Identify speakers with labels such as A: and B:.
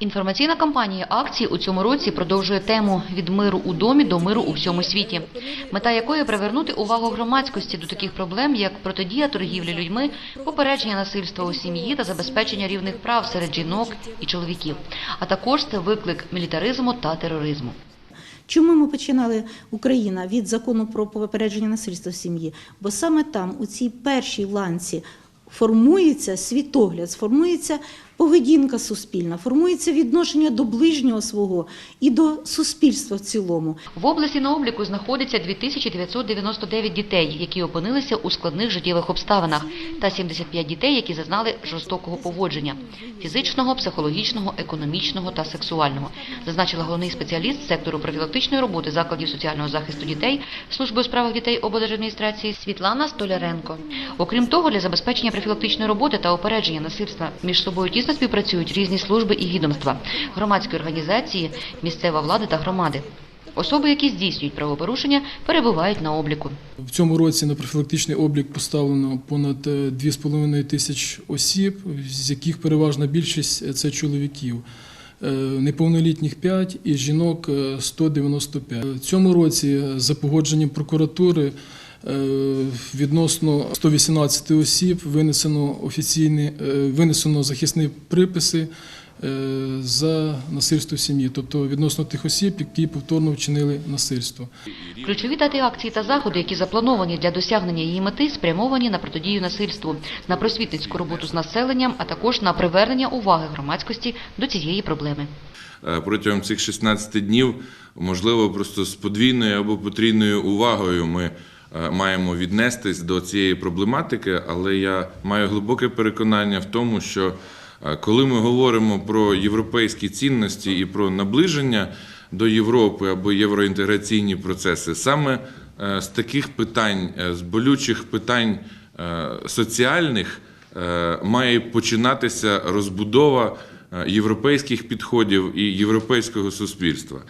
A: Інформаційна кампанія акції у цьому році продовжує тему від миру у домі до миру у всьому світі, мета якої привернути увагу громадськості до таких проблем, як протидія торгівлі людьми, попередження насильства у сім'ї та забезпечення рівних прав серед жінок і чоловіків. А також це виклик мілітаризму та тероризму.
B: Чому ми починали Україна від закону про попередження насильства в сім'ї? Бо саме там, у цій першій ланці, формується світогляд, сформується поведінка суспільна, формується відношення до ближнього свого і до суспільства в цілому.
A: В області на обліку знаходиться 2999 дітей, які опинилися у складних життєвих обставинах, та 75 дітей, які зазнали жорстокого поводження – фізичного, психологічного, економічного та сексуального, зазначила головний спеціаліст сектору профілактичної роботи закладів соціального захисту дітей Служби у справах дітей облдержадміністрації Світлана Столяренко. Окрім того, для забезпечення профілактичної роботи та опередження насильства між собою тісно співпрацюють різні служби і відомства, громадські організації, місцева влада та громади. Особи, які здійснюють правопорушення, перебувають на обліку.
C: В цьому році на профілактичний облік поставлено понад е, 2,5 тисяч осіб, з яких переважна більшість е, це чоловіків. Е, Неповнолітніх 5 і жінок е, 195. В цьому році е, за погодженням прокуратури е, відносно 118 осіб винесено офіційні е, винесено захисні приписи е, за насильство в сім'ї, тобто відносно тих осіб, які повторно вчинили насильство.
A: Ключові дати акції та заходи, які заплановані для досягнення її мети, спрямовані на протидію насильству, на просвітницьку роботу з населенням, а також на привернення уваги громадськості до цієї проблеми.
D: Е, протягом цих 16 днів, можливо, просто з подвійною або потрійною увагою ми е, маємо віднестись до цієї проблематики, але я маю глибоке переконання в тому, що е, коли ми говоримо про європейські цінності і про наближення до Європи або євроінтеграційні процеси, саме е, з таких питань, е, з болючих питань е, соціальних е, має починатися розбудова е, європейських підходів і європейського суспільства.